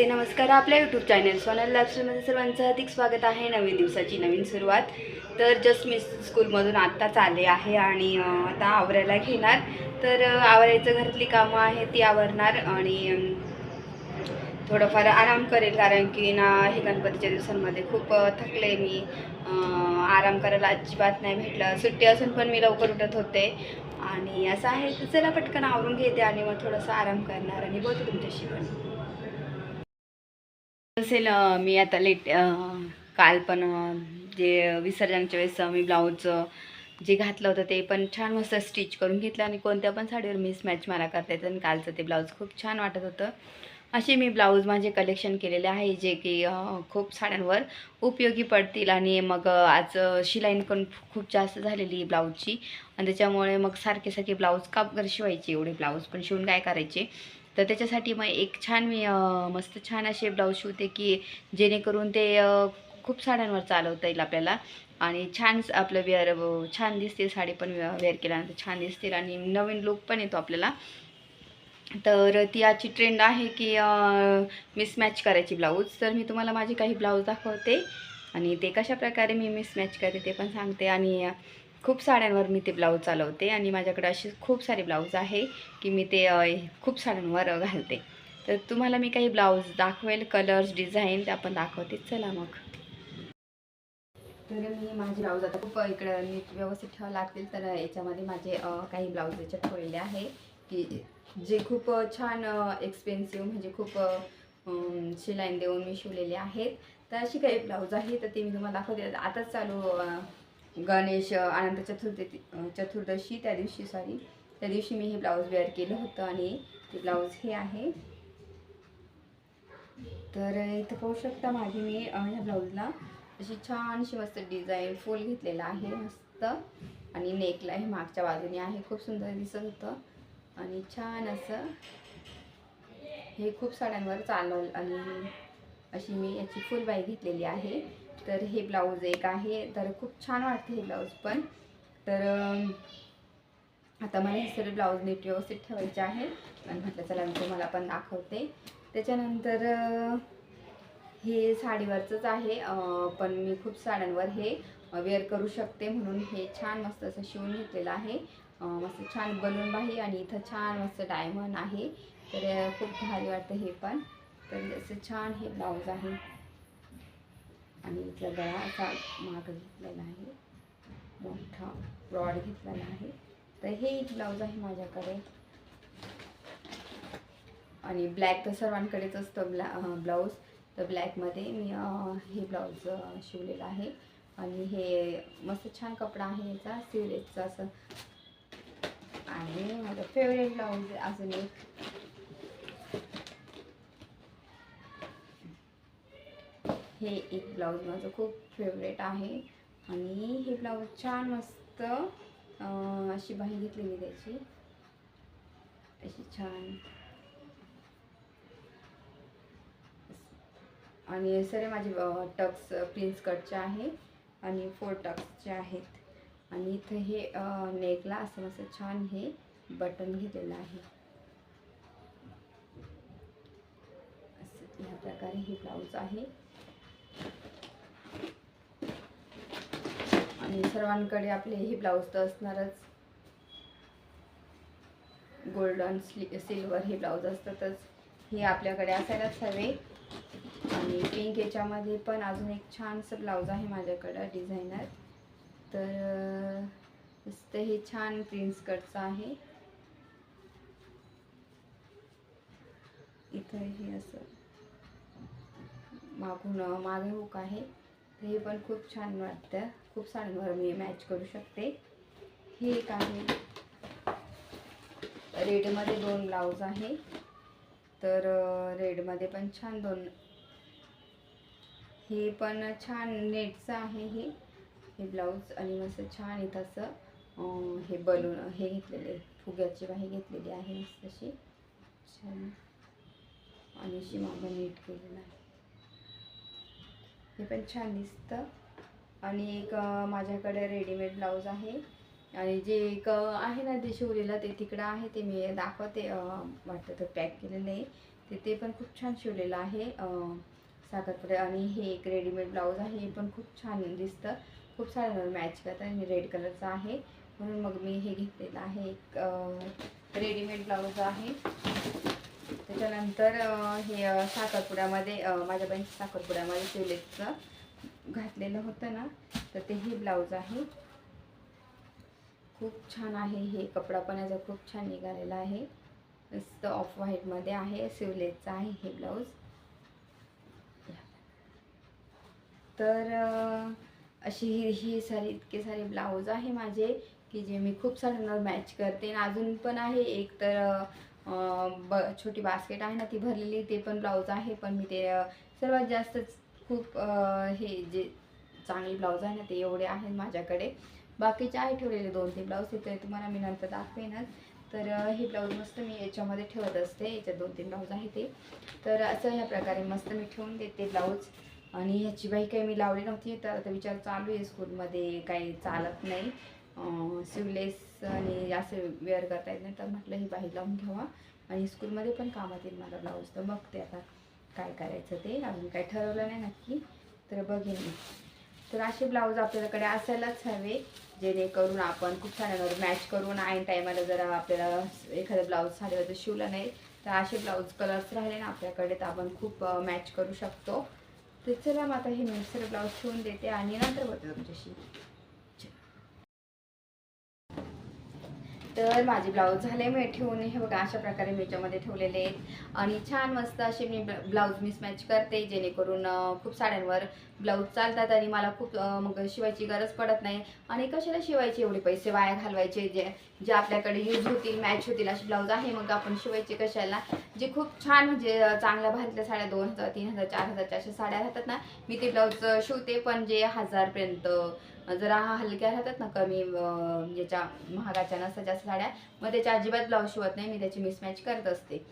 नमस्ते नमस्कार. आपल्या YouTube channel Sonal लाईफस्टाईलमध्ये सर्वांचं अधिक स्वागत आहे. नवीन दिवसाची नवीन सुरुवात. तर जस्ट मी स्कूलमधून आत्ताच आले आहे आणि आता आवरायला घेणार. तर आवरायचं घरातली कामं आहे ती आवरणार आणि थोडंफार आराम करेल. कारण की ना हे गणपतीच्या दिवसांमध्ये खूप थकले मी. आराम करायला अजिबात नाही भेटलं. सुट्टी असून पण मी लवकर उठत होते. आणि असं आहे. तर चला पटकन आवरून घेते आणि मग थोडंसं आराम करणार आणि बोलते तुमच्याशी पण. असेल मी आता लेट काल पण जे विसर्जनाच्या वेळेस मी ब्लाऊज जे घातलं होतं ते पण छान मस्त स्टिच करून घेतलं आणि कोणत्या पण साडीवर मिसमॅच मला करता येतं. आणि कालचं ते ब्लाऊज खूप छान वाटत होतं. असे मी ब्लाऊज माझे कलेक्शन केलेले आहे जे की खूप साड्यांवर उपयोगी पडतील. आणि मग आज शिलाईन पण खूप जास्त झालेली ब्लाऊजची. आणि त्याच्यामुळे मग सारखे सारखे ब्लाऊज का शिवायचे एवढे ब्लाऊज पण शिवून काय करायचे? तर त्याच्यासाठी मग एक छान मी मस्त छान असे ब्लाऊज शिवते की जेणेकरून ते खूप साड्यांवर चालवता येईल आपल्याला. आणि छान आपलं वेअर छान दिसते साडी पण वेअर केल्यानंतर छान दिसतील आणि नवीन लुक पण येतो आपल्याला. तर ती आजची ट्रेंड आहे की मिसमॅच करायची ब्लाऊज. तर मी तुम्हाला माझे काही ब्लाऊज दाखवते आणि ते कशा प्रकारे मी मिसमॅच करते ते पण सांगते. आणि खूप साड्यांवर मी ते ब्लाऊज चालवते आणि माझ्याकडे असे खूप सारे ब्लाऊज आहे की मी ते खूप साड्यांवर घालते. तर तुम्हाला मी काही ब्लाऊज दाखवेल कलर्स डिझाईन ते आपण दाखवते. चला मग. तर मी माझे ब्लाऊज आता खूप इकडं नीट व्यवस्थित ठेवावं लागतील. तर याच्यामध्ये माझे काही ब्लाऊज याच्यात ठेवलेले आहे की जे खूप छान एक्सपेन्सिव्ह म्हणजे खूप शिलाईन देऊन मी शिवलेले आहेत. तर अशी काही ब्लाऊज आहे तर ते मी तुम्हाला दाखवते. आताच चालू गणेश अनंत चतुर्थी चतुर्दशी त्या दिवशी सॉरी त्या दिवशी मी हे ब्लाऊज वेअर केलं होतं आणि ते ब्लाऊज हे आहे. तर इथं पाहू शकता माझी मी ह्या ब्लाऊजला अशी छानशी मस्त डिझाईन फुल घेतलेला आहे मस्त. आणि नेकला हे मागच्या बाजूने आहे खूप सुंदर दिसत होतं. आणि छान असं हे खूप साड्यांवर चालवलं आणि अशी मी याची फुल बाई घेतलेली आहे. तर हे ब्लाऊज एक आहे. तर खूप छान वाटते हे ब्लाऊज पण. तर आता मला हे सर्व ब्लाऊज नीट व्यवस्थित ठेवायचे आहे आणि म्हटलं चला मी तुम्हाला पण दाखवते. त्याच्यानंतर हे साडीवरचंच आहे. पण मी खूप साड्यांवर हे वेअर करू शकते म्हणून हे छान मस्त असं शिवून घेतलेलं आहे. मस्त छान बलून बाही आणि इथं छान मस्त डायमंड आहे. तर खूप भारी वाटतं हे पण. तर असं छान हे ब्लाऊज आहे. आणि इथला गळा असा माग घेतलेला आहे. मोठा ब्रॉड घेतलेला आहे. तर हे एक ब्लाऊज आहे माझ्याकडे. आणि ब्लॅक तर सर्वांकडेच असतं ब्लॅ ब्लाऊज. तर ब्लॅकमध्ये मी हे ब्लाऊज शिवलेलं आहे. आणि हे मस्त छान कपडा आहे याचा सिवलेजचा असं. आणि माझं फेवरेट ब्लाऊज अजून एक. हे एक ब्लाऊज माझं खूप फेवरेट आहे. आणि हे ब्लाऊज छान मस्त अशी बाही घेतलेली त्याची. अशी छान. आणि सरे माझे टक्स प्रिन्स कटचे आहे आणि फोर टक्सचे आहेत. आणि इथं हे नेकला असं मस्त छान हे बटन घेतलेलं आहे. असं ह्या प्रकारे हे ब्लाऊज आहे. आणि सर्वांकडे आपले हे ब्लाऊज तर असणारच. गोल्डन स्ली सिल्वर हे ब्लाऊज असतातच. हे आपल्याकडे असायलाच हवे. आणि पिंक याच्यामध्ये पण अजून एक छानसं ब्लाऊज आहे माझ्याकडं डिझायनर तर मस्त हे छान प्रिन्स कटचं आहे. इथं हे असं मागून मागे हुक आहे. हे पण खूप छान वाटतं. खूप साड्यांवर मी मॅच करू शकते. हे एक आहे. रेडमध्ये दोन ब्लाऊज आहे. तर रेडमध्ये पण छान दोन हे पण छान नेटचं आहे हे. हे ब्लाऊज आणि मस्त छान इथं असं हे बलून हे घेतलेले फुग्याची बाही घेतलेली आहे मस्त अशी. छान. आणि अशी मागं नीट केलेलं आहे. हे पण छान दिसतं. आणि एक माझ्याकडे रेडीमेड ब्लाऊज आहे. आणि जे एक आहे ना ते शिवलेलं ते तिकडं आहे ते मी दाखवते वाटतं तर पॅक केलेलं आहे. ते ते पण खूप छान शिवलेलं आहे साखरपुडे. आणि हे एक रेडीमेड ब्लाऊज आहे हे पण खूप छान दिसतं. खूप साऱ्यांवर मॅच करतं आणि रेड कलरचं आहे. म्हणून मग मी हे घेतलेलं आहे एक रेडीमेड ब्लाऊज आहे. त्याच्यानंतर हे साखरपुड्यामध्ये माझ्या बहिणीच्या साखरपुड्यामध्ये शिवलेचं घातलेलं होतं ना तर ते हे ब्लाऊज आहे. खूप छान आहे हे कपडा पण याचा खूप छान निघालेला आहे. मस्त ऑफ व्हाईटमध्ये आहे सिवलेटचं आहे हे ब्लाऊज. तर अशी ही ही सारी इतके सारे ब्लाऊज आहे माझे की जे मी खूप साऱ्यांना मॅच करते. आणि अजून पण आहे एक तर ब छोटी बास्केट आहे ना ती भरलेली ते पण ब्लाऊज आहे. पण मी ते सर्वात जास्त खूप हे जे चांगले ब्लाऊज आहे ना ते एवढे आहेत माझ्याकडे. बाकीचे आहे ठेवलेले दोन तीन ब्लाऊज ते तुम्हाला मी नंतर दाखवेनच. तर हे ब्लाऊज मस्त मी याच्यामध्ये ठेवत असते. याच्यात दोन तीन ब्लाऊज आहे ते. तर असं ह्या प्रकारे मस्त मी ठेवून देते ब्लाऊज. आणि ह्याची बाई काही मी लावली नव्हती तर आता विचार चालू आहे स्कूलमध्ये. काही चालत नाही. सिवलेस आणि असे वेअर करता येत नाही तर म्हटलं ही बाई लावून घ्यावा आणि स्कूलमध्ये पण कामात येईल मला ब्लाऊज. तर बघते आता. काय करायचं ते? अजून काही ठरवलं नाही नक्की. तर बघेन मी. तर असे ब्लाऊज आपल्याकडे असायलाच हवे जेणेकरून आपण खूप साऱ्यांवर मॅच करून ऐन टायमाला जरा आपल्याला एखादा ब्लाऊज साडीवर जर शिवला नाही तर असे ब्लाऊज कलर्स राहिले ना आपल्याकडे तर आपण खूप मॅच करू शकतो. तर चला मग आता हे मिक्सर ब्लाऊज शिवून देते आणि नंतर बोलते तुमच्याशी. तर माझे ब्लाऊज झाले मी ठेवून हे बघा अशा प्रकारे मी याच्यामध्ये ठेवलेले आहेत. आणि छान मस्त असे मी ब्लाऊज मिसमॅच करते जेणेकरून खूप साड्यांवर ब्लाऊज चालतात आणि मला खूप मग शिवायची गरज पडत नाही. आणि कशाला शिवायचे? एवढे पैसे वाया घालवायचे? जे जे आपल्याकडे यूज होतील मॅच होतील असे ब्लाऊज आहे मग आपण शिवायचे कशाला? जे खूप छान म्हणजे चांगल्या भारतल्या साड्या दोन हजार तीन हजार चार हजारच्या अशा साड्या राहतात ना मी ते ब्लाऊज शिवते पण जे हजारपर्यंत जरा हलक्या राहतात ना कमी म्हणजे ज्याच्या याच्या महागाच्या नसतात जास्त साड्या मग त्याच्या अजिबात ब्लाऊज शिवत नाही मी त्याची मिसमॅच करत असते.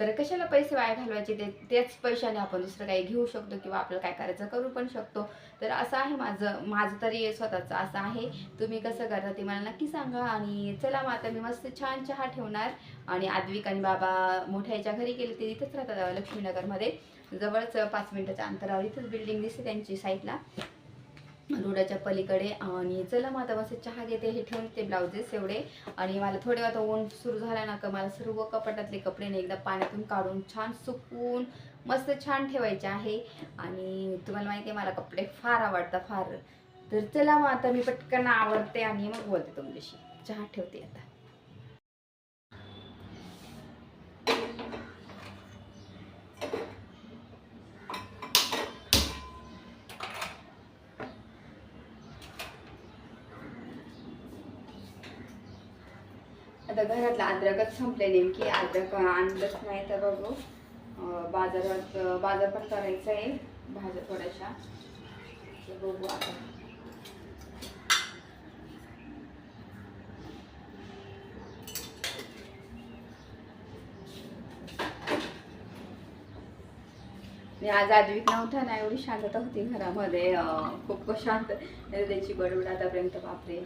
तर कशाला पैसे वाया घालवायचे? ते तेच पैशाने आपण दुसरं काही घेऊ शकतो किंवा आपल्याला काय करायचं करू पण शकतो. तर असं आहे माझं माझं तरी स्वतःचं. असं आहे. तुम्ही कसं करता ते मला नक्की सांगा आणि चला मग आता मी मस्त छान चहा ठेवणार. आणि आद्विक आणि बाबा मोठ्या याच्या घरी गेले ते इथंच राहतात लक्ष्मीनगरमध्ये. जवळच पाच मिनिटाच्या अंतरावर इथंच बिल्डिंग दिसते त्यांची साईडला रोडाच्या पलीकडे आणि चला मग आता मस्त चहा घेते हे ठेवून ते ब्लाउजेस एवढे. आणि मला थोडे आता ऊन सुरू झाला ना का मला सर्व कपाटातले कपडे ना एकदा पाण्यातून काढून छान सुकून मस्त छान ठेवायचे आहे. आणि तुम्हाला माहिती आहे मला कपडे फार आवडतात फार. तर चला मग आता मी पटकन आवडते आणि मग बोलते तुमच्याशी. चहा ठेवते आता घरातलं अद्रकच संपले नेमकी. अद्रक आणलंच नाही तर बघू. बाजारात बाजार पण करायचा आहे. भाज्या थोड्याशा. बघू आता. आज आजवीत नव्हता ना एवढी शांतता होती घरामध्ये. खूप शांत. त्याची बडबड आतापर्यंत बापरे.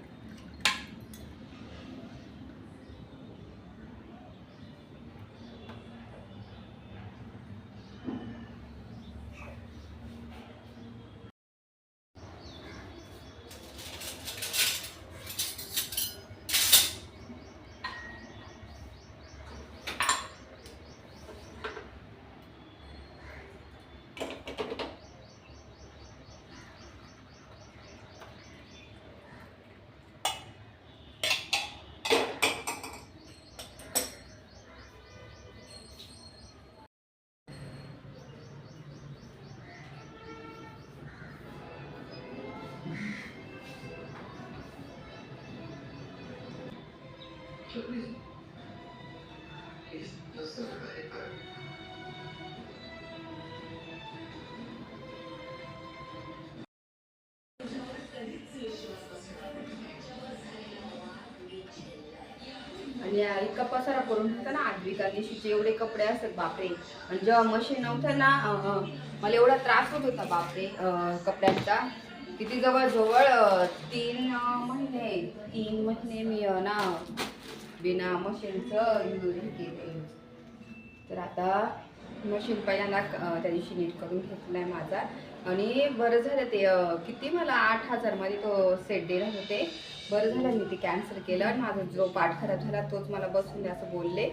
आणि या इतका पसारा करून होता ना आद्विका दिवशीचे एवढे कपडे असतात बापरे. आणि जेव्हा मशीन नव्हतं ना मला एवढा त्रास होत होता बापरे अं, कपड्यांचा. किती जवळजवळ तीन महिने तीन महिने मी ना बिना मशीनचं यूज केलं तर आता मशीन पहिल्यांदा त्या दिवशी नीट करून घेतला आहे माझा. आणि बरं झालं ते किती मला आठ हजारमध्ये तो सेट दिला होते बरं झालं मी ते कॅन्सल केलं आणि माझा जो पाठ खराब झाला तोच मला बसून द्या असं बोलले.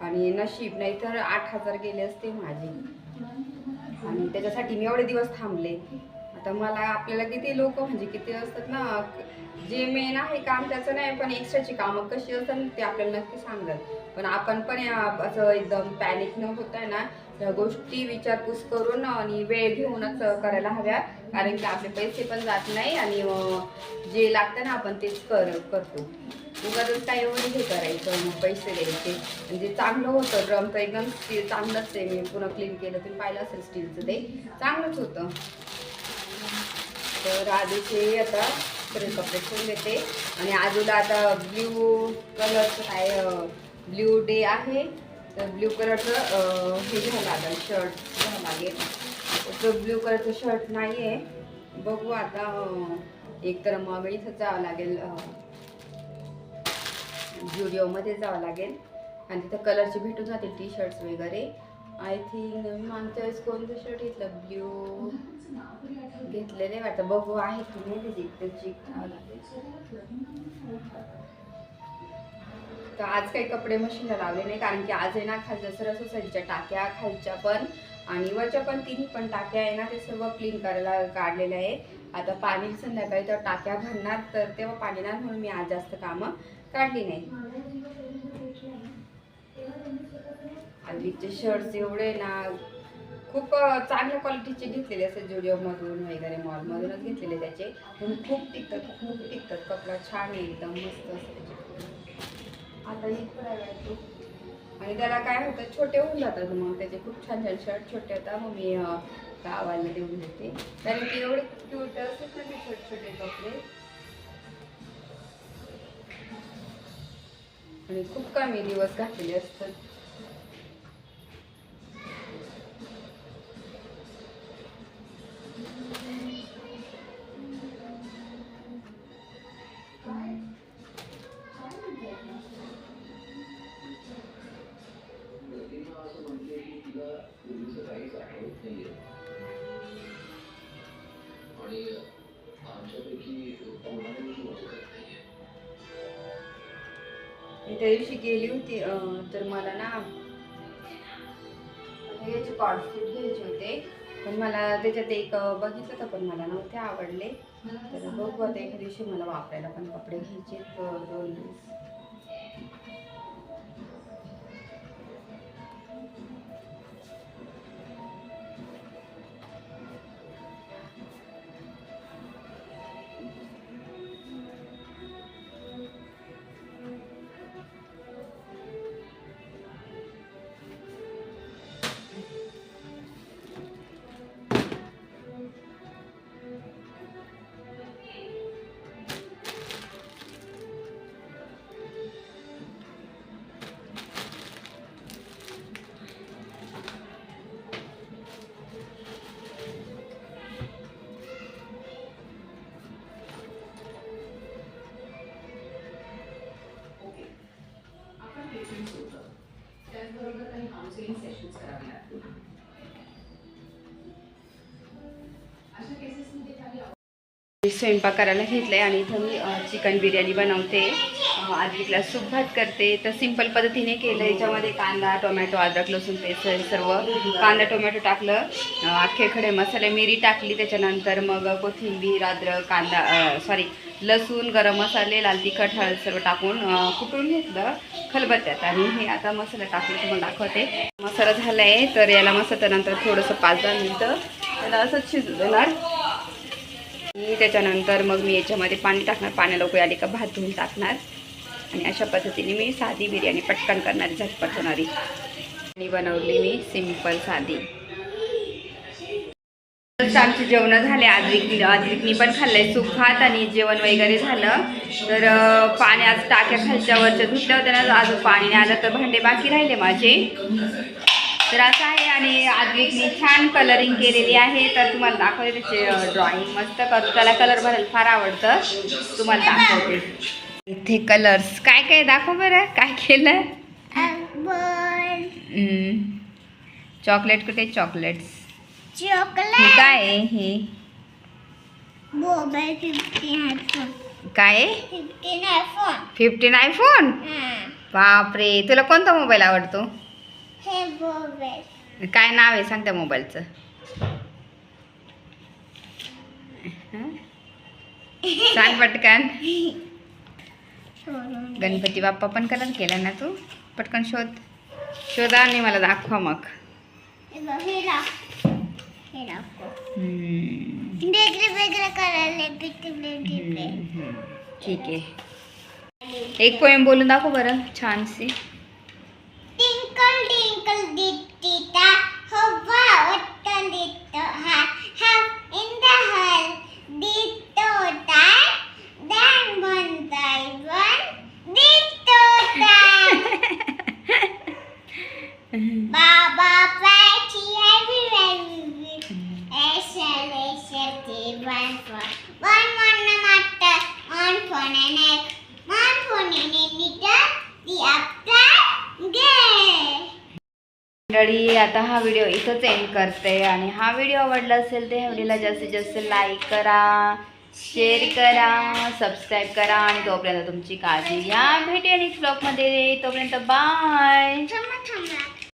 आणि नशीब नाही तर आठ हजार गेले असते माझे. आणि त्याच्यासाठी मी एवढे दिवस थांबले. आता मला आपल्याला किती लोक म्हणजे किती असतात ना जे मेन आहे काम त्याचं नाही पण एक्स्ट्राची कामं कशी असतात ते आपल्याला नक्की सांगतात. पण आपण पण या- असं एकदम पॅनिक न होत आहे ना या गोष्टी विचारपूस करून आणि वेळ घेऊनच करायला हव्या. कारण की आपले पैसे पण जात नाही आणि जे लागतं ना आपण तेच कर करतो. उगाच काय एवढं हे करायचं मग पैसे द्यायचे. म्हणजे चांगलं होतं ड्रम तर एकदम स्टील चांगलंच आहे. मी पुन्हा क्लीन केलं तुम्ही पाहिलं असेल स्टीलचं ते. चांगलंच होतं. तर आधीचे आता सगळे कपडे ठेवून देते आणि आजूला आता ब्ल्यू कलरचं काय ब्ल्यू डे आहे. तर ब्ल्यू कलरचं हे घ्यावं लागेल शर्ट घ्यावं लागेल. तर ब्ल्यू कलरचं शर्ट नाही आहे बघू आता एक तर मग इथं जावं लागेल ज्युडिओमध्ये जावं लागेल. आणि तिथं कलरची भेटून जाते टी शर्ट्स वगैरे. आय थिंक मी मागच्या वेळेस कोणतं शर्ट घेतलं? ब्ल्यू घेतलेले वाटतं. बघू आहे की नाही ते त्याची तर आज काही कपडे मशीनला लावले नाही कारण की आज आहे ना खालच्या सर्व सोसायटीच्या टाक्या खालच्या पण आणि वरच्या पण तिन्ही पण टाक्या आहे ना ते सर्व क्लीन करायला काढलेले आहे. आता पाणी संध्याकाळी तर टाक्या भरणार तर तेव्हा पाणी नाही म्हणून मी आज जास्त कामं काढली नाही. आधीचे शर्ट्स एवढे ना खूप चांगल्या क्वालिटीचे घेतलेले असतात जुडिओमधून वगैरे मॉलमधूनच घेतलेले त्याचे. पण खूप टिकतात खूप टिकतात. कपडा छान आहे एकदम मस्त असते आता तो. आणि त्याला काय होतं छोटे होऊन जातात मग. त्याचे खूप छान छान शर्ट छोटे होतात मग मी गावाला देऊन देते. कारण की एवढे क्यूट असतात ना ते छोटे छोटे कपडे. आणि खूप कमी दिवस घातलेले असतात. त्या दिवशी गेली होती तर मला ना याचे कॉर्डसेट घ्यायचे होते. पण मला त्याच्यात एक बघितलं तर पण मला नव्हते आवडले. तर बघू आता एका दिवशी मला वापरायला पण कपडे घ्यायचे दोन दिवस. मी स्वयंपाक करायला घेतलंय आणि इथं मी चिकन बिर्याणी बनवते. अं, सूप भात करते. तर सिंपल पद्धतीने केलं. याच्यामध्ये कांदा टोमॅटो अद्रक लसूण पेस्ट हे सर्व कांदा टोमॅटो टाकलं. अख्खे खडे मसाले मिरी टाकली त्याच्यानंतर मग कोथिंबीर अद्रक कांदा सॉरी लसूण गरम मसाले लाल तिखट हळद सर्व टाकून अं, कुटून घेतलं खलबत्त्यात. आणि हे आता मसाला टाकून तुम्हाला दाखवते. मसाला झाला आहे तर याला मसाल्यानंतर थोडंसं पाच दहा मिनटं त्याला असंच शिजू देणार. आणि त्याच्यानंतर मग मी याच्यामध्ये पाणी टाकणार पाण्याला उकळी आली का भात धुवून टाकणार. आणि अशा पद्धतीने मी साधी बिर्याणी पटकन करणारी झटपट होणारी. आणि बनवली मी सिंपल साधी. आमची आमचे जेवण झाले आद्रिक आद्रिकनी पण खाल्लंय सुखात आणि जेवण वगैरे झालं. तर पाणी आज टाक्या खालच्या वरच्या धुतल्या होत्या ना आज पाणी नाही आलं तर भांडे बाकी राहिले माझे. तर असं आहे आणि आद्विकनी छान कलरिंग केलेली आहे. तर तुम्हाला दाखवते त्याचे ड्रॉइंग मस्त करू त्याला कलर भरायला फार आवडतं. तुम्हाला दाखवते. इथे कलर्स काय काय दाखव बरं? काय केलं. चॉकलेट कुठे? चॉकलेट्स चॉकलेट काय हे? काय आहे? फिफ्टीन आयफोन फिफ्टीन आयफोन बापरे. तुला कोणता मोबाईल आवडतो? हे मोबाईल काय नाव आहे सांग त्या मोबाईलचं? सांग पटकन. गणपती बाप्पा पण कलर केला ना तू? पटकन शोध. शोधा आणि मला दाखवा मग. हे हे हे. ठीक आहे. एक पोएम बोलून दाखव बरं छानशी. टिंकल टिंकल डिट्टिटा हवा वट्टन डिट्टो हा हा इन द हल डिट्टो तरी आता हा व्हिडिओ इथंच एंड करते आणि हा व्हिडिओ आवडला असेल तर ह्या व्हिडिओला जास्तीत जास्त लाईक करा शेअर करा सबस्क्राईब करा आणि तोपर्यंत तुमची काळजी घ्या. भेटूया आणि ब्लॉगमध्ये तोपर्यंत बाय थांबा.